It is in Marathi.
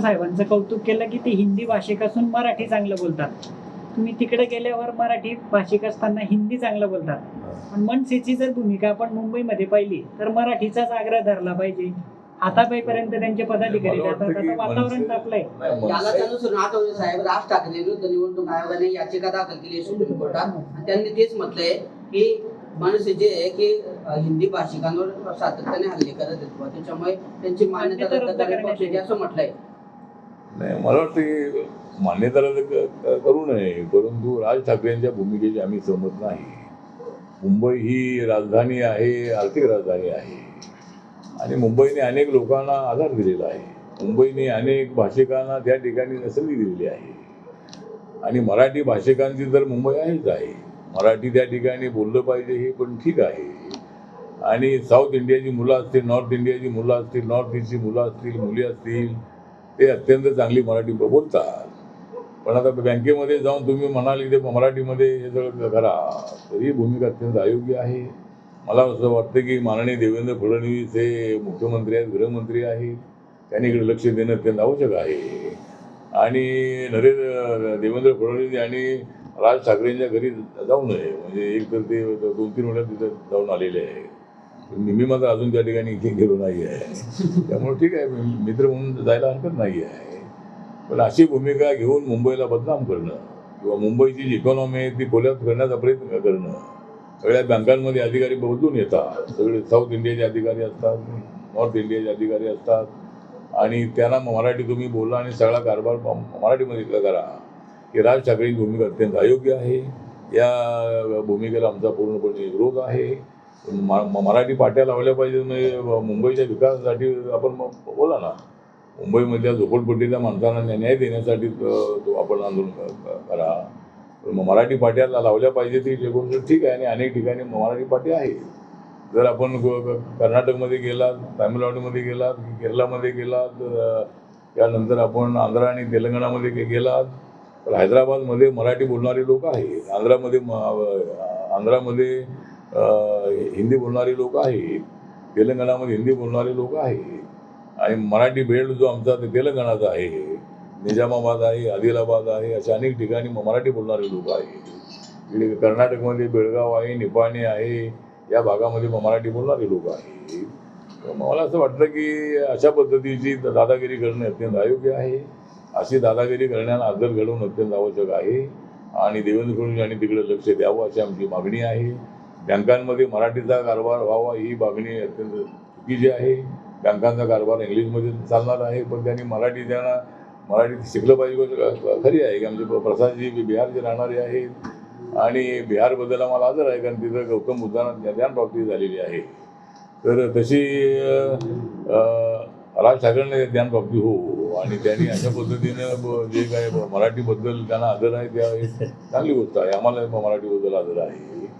साहेबांचं कौतुक केलं की ते हिंदी भाषिक असून मराठी चांगलं बोलतात. तुम्ही तिकडे गेल्यावर मराठी भाषिक असताना हिंदी चांगलं बोलतात. पण मनसेची जर भूमिका आपण मुंबईमध्ये पाहिली तर मराठीचाच आग्रह धरला पाहिजे. हातापाईपर्यंत त्यांचे पदाधिकारी जातात आता वातावरण तापलंय. साहेब. राज ठाकरे विरुद्ध निवडणूक आयोगाने याचिका दाखल केली सुप्रीम कोर्टात. आणि त्यांनी तेच म्हटलंय की मनसे जे आहे की हिंदी भाषिकांवर सातत्याने हल्ले करत आहेत. त्याच्यामुळे त्यांची मान्यता रद्द पाहिजे असं म्हटलंय. नाही मला वाटतं की मान्यता क- करू नये परंतु राज ठाकरेंच्या भूमिकेची आम्ही सहमत नाही. मुंबई ही राजधानी आहे आर्थिक राजधानी आहे. आणि मुंबईने अनेक लोकांना आधार दिलेला आहे. मुंबईने अनेक भाषिकांना त्या ठिकाणी संधी दिलेली आहे. आणि मराठी भाषिकांची तर मुंबई आहेच आहे. मराठी त्या ठिकाणी बोललं पाहिजे हे पण ठीक आहे. आणि साऊथ इंडियाची मुलं असतील नॉर्थ इंडियाची मुलं असतील नॉर्थ ईस्टची मुलं असतील मुली असतील ते अत्यंत चांगली मराठी बोलतात. पण आता बँकेमध्ये जाऊन तुम्ही म्हणाल की ते मराठीमध्ये हे सगळं करा तर ही भूमिका अत्यंत अयोग्य आहे. मला असं वाटतं की माननीय देवेंद्र फडणवीस हे मुख्यमंत्री आहेत गृहमंत्री आहेत. त्यांनी इकडे लक्ष देणं अत्यंत आवश्यक आहे. आणि नरेंद्र देवेंद्र फडणवीस यांनी राज ठाकरेंच्या घरी जाऊ नये. म्हणजे एक तर ते दोन तीन वेळा तिथं जाऊन आलेले आहे मी मात्र अजून त्या ठिकाणी इथे गेलो नाही आहे त्यामुळे ठीक आहे मित्र म्हणून जायला हरकत नाही आहे पण अशी भूमिका घेऊन मुंबईला बदनाम करणं किंवा मुंबईची जी इकॉनॉमी आहे ती कोल्यात करण्याचा प्रयत्न करणं? सगळ्या बँकांमध्ये अधिकारी बदलून येतात. सगळे साऊथ इंडियाचे अधिकारी असतात नॉर्थ इंडियाचे अधिकारी असतात. आणि त्यांना मराठी तुम्ही बोला आणि सगळा कारभार मराठीमध्ये मराठीमध्ये करा. की राज ठाकरेंची भूमिका अत्यंत अयोग्य आहे. या भूमिकेला आमचा पूर्णपणे विरोध आहे. मराठी पाट्या लावल्या पाहिजे म्हणजे मुंबईच्या विकासासाठी आपण बोला ना. मुंबईमधल्या झोपडपट्टीच्या माणसांना न्याय देण्यासाठी तो आपण आंदोलन करा. मराठी पाट्याला लावल्या पाहिजे ती जे गोष्ट ठीक आहे आणि अनेक ठिकाणी मराठी पाट्या आहे जर आपण कर्नाटकमध्ये गेलात तामिळनाडूमध्ये गेलात केरळामध्ये गेलात त्यानंतर आपण आंध्र आणि तेलंगणामध्ये गेलात तर हैदराबादमध्ये मराठी बोलणारे लोक आहेत. आंध्रामध्ये आंध्रामध्ये हिंदी बोलणारे लोक आहेत. तेलंगणामध्ये हिंदी बोलणारे लोक आहेत. आणि मराठी बेल्ट जो आमचा ते तेलंगणाचा आहे. निजामाबाद आहे आदिलाबाद आहे अशा अनेक ठिकाणी मराठी बोलणारे लोक आहेत. इकडे कर्नाटकमध्ये बेळगाव आहे निपाणी आहे या भागामध्ये मराठी बोलणारे लोक आहेत. मला असं वाटतं की अशा पद्धतीची दादागिरी करणे अत्यंत अयोग्य आहे. अशी दादागिरी करण्याला आदर घडवून अत्यंत आवश्यक आहे. आणि देवेंद्र फडणवीस यांनी तिकडे लक्ष द्यावं अशी आमची मागणी आहे. बँकांमध्ये मराठीचा कारभार व्हावा ही मागणी अत्यंत चुकीची आहे. बँकांचा कारभार इंग्लिशमध्ये चालणार आहे पण त्यांनी मराठी त्यांना मराठी शिकलं पाहिजे खरी आहे. की आमचे प्रसादजी बिहारचे राहणारे आहेत आणि बिहारबद्दल आम्हाला आदर आहे कारण तिथं गौतम बुद्धांना ज्ञानप्राप्ती झालेली आहे. तर तशी राज ठाकरेंना ज्ञानप्राप्ती हो आणि त्यांनी अशा पद्धतीनं ब- जे काय मराठीबद्दल त्यांना आदर आहे त्या चांगली गोष्ट आहे. आम्हाला मराठीबद्दल आदर आहे.